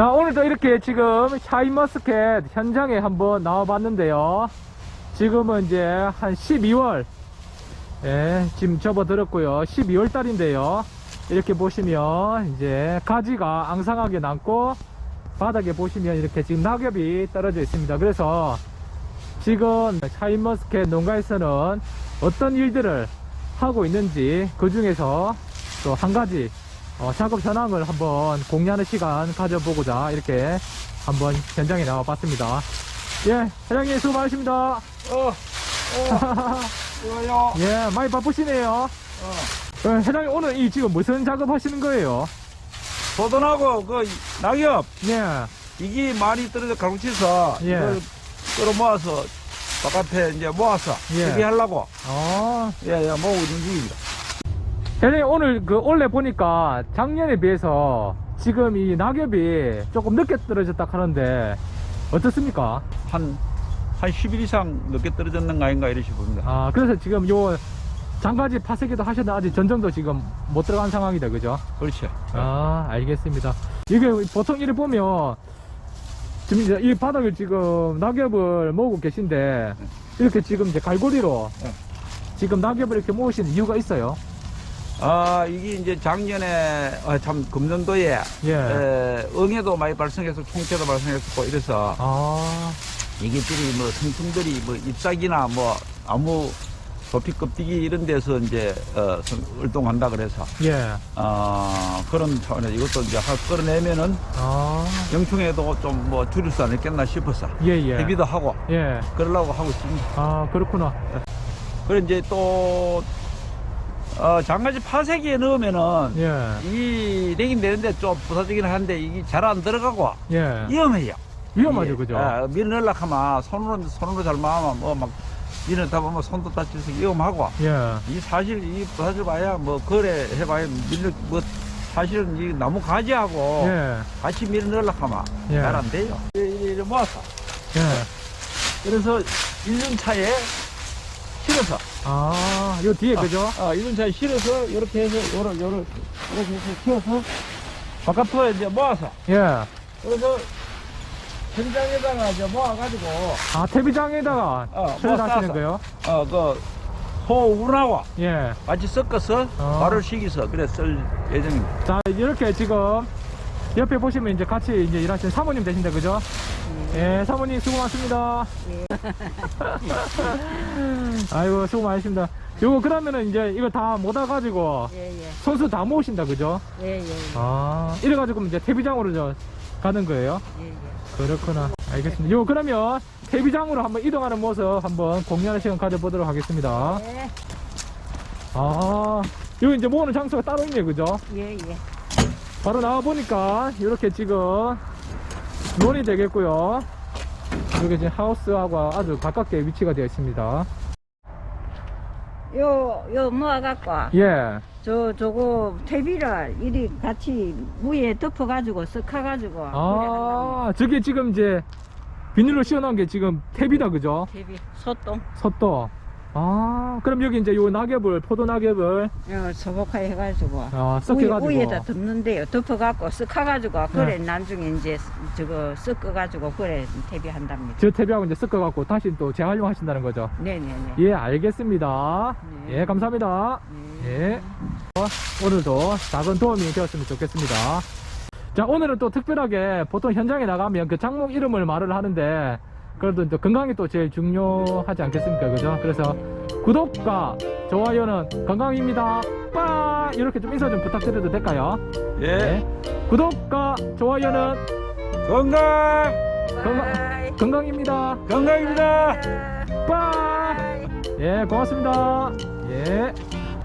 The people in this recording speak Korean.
자, 오늘도 이렇게 지금 샤인머스켓 현장에 한번 나와봤는데요. 지금은 이제 한 12월, 예, 지금 접어들었고요. 12월 달인데요. 이렇게 보시면 이제 가지가 앙상하게 남고 바닥에 보시면 이렇게 지금 낙엽이 떨어져 있습니다. 그래서 지금 샤인머스켓 농가에서는 어떤 일들을 하고 있는지 그 중에서 또 한 가지 어, 작업 현황을 한번 공유하는 시간 가져보고자 이렇게 한번 현장에 나와 봤습니다. 예, 회장님 수고 많으십니다. 어, 어. 예, 많이 바쁘시네요. 어. 어, 회장님 오늘 이 지금 무슨 작업 하시는 거예요? 소돈하고 그 낙엽, 예, 이게 많이 떨어져 가로치서 예. 이걸 끌어 모아서 바깥에 이제 모아서 예. 이렇게 하려고 어, 예, 예, 모으고 있는 중입니다. 회장님 오늘 그 원래 보니까 작년에 비해서 지금 이 낙엽이 조금 늦게 떨어졌다 하는데 어떻습니까? 한, 한 10일 이상 늦게 떨어졌는 거 아닌가 이러시 봅니다. 아, 그래서 지금 요 장가지 파쇄기도 하셨는데 아직 전정도 지금 못 들어간 상황이다, 그죠? 그렇죠. 아, 알겠습니다. 이게 보통 이를 보면 지금 이제 이 바닥을 지금 낙엽을 모으고 계신데 이렇게 지금 이제 갈고리로 네. 지금 낙엽을 이렇게 모으시는 이유가 있어요. 아, 이게 이제 작년에, 아, 참, 금년도에, 예. 에, 응해도 많이 발생해서 총체도 발생했었고 이래서 아, 이게 들이 뭐 성충들이 뭐 잎사귀나 뭐 아무 도피 껍데기 이런 데서 이제 어, 성- 활동한다 그래서 예. 어, 그런 차원에서 이것도 이제 하- 끌어내면은 아, 영충에도 좀 뭐 줄일 수 않겠나 싶어서 예, 예. 대비도 하고 예. 그러려고 하고 있습니다. 아, 그렇구나. 그리고 이제 또 어, 장가지 파쇄기에 넣으면은 예. 이 내긴 되는데 좀 부사지긴 한데 이게 잘 안 들어가고 예. 위험해요. 위험하죠, 예. 그죠? 아, 밀 넣으려고 하면 손으로, 손으로 잘 마면 뭐 막 밀을 다 보면 손도 다쳐서 위험하고 예. 이 사실 이 사실 봐야 뭐 거래 해봐야 밀을 뭐 사실은 이 나무 가지하고 예. 같이 밀을 넣으려고 하면 예. 잘 안 돼요. 이래 모아서 예. 그래서 1년 차에 실어서 아, 요 뒤에, 그죠? 어, 1년 차에 실어서 이렇게 해서 요렇게 요렇게 이렇게 해서 키워서 바깥으로 이제 모아서 예. 그래서 현장에다가 이제 모아가지고 아, 퇴비장에다가 어, 처리하시는 뭐 거요? 어 그 소운하고 예. 같이 섞어서 어. 발을 시켜서 그래 쓸 예정입니다. 자, 이렇게 지금 옆에 보시면 이제 같이 이제 일하시는 사모님 되신다, 그죠? 예, 사모님 수고 많습니다. 아이고, 수고 많으십니다. 요거 그러면은 이제 이거 다 모아 가지고 예예 손수 다 모으신다, 그죠? 예예 아, 이래 가지고 이제 퇴비장으로 저 가는 거예요? 예예 그렇구나. 알겠습니다. 요, 그러면 퇴비장으로 한번 이동하는 모습 한번 공유하는 시간 가져보도록 하겠습니다. 예 아, 여기 이제 모으는 장소가 따로 있네요, 그죠? 예예 바로 나와보니까 이렇게 지금 논이 되겠고요. 이렇게 지금 하우스하고 아주 가깝게 위치가 되어 있습니다. 요 요 모아갖고 예. 저 저거 퇴비를 이리 같이 무에 덮어가지고 쓱해가지고 아, 저게 지금 이제 비닐로 씌워놓은 게 지금 탭이다 그죠? 퇴비 소똥 솥도 아 그럼 여기 이제 요 낙엽을 포도 낙엽을 요 소복하게 해가지고 아, 섞여가지고 위에다 덮는데요 덮어갖고 쓱해가지고 그래 네. 나중에 이제 저거 섞어가지고 그래 퇴비 한답니다 저 탭하고 이제 섞어갖고 다시 또 재활용하신다는 거죠 네네네 예 알겠습니다 네. 예 감사합니다 네. 예. 어, 오늘도 작은 도움이 되었으면 좋겠습니다. 자, 오늘은 또 특별하게 보통 현장에 나가면 그 작목 이름을 말을 하는데 그래도 또 건강이 또 제일 중요하지 않겠습니까? 그죠? 그래서 구독과 좋아요는 건강입니다. 빠! 이렇게 좀 인사 좀 부탁드려도 될까요? 예, 네. 구독과 좋아요는 건강 건강. 건강입니다. 건강입니다. 빠! 예, 고맙습니다. 예.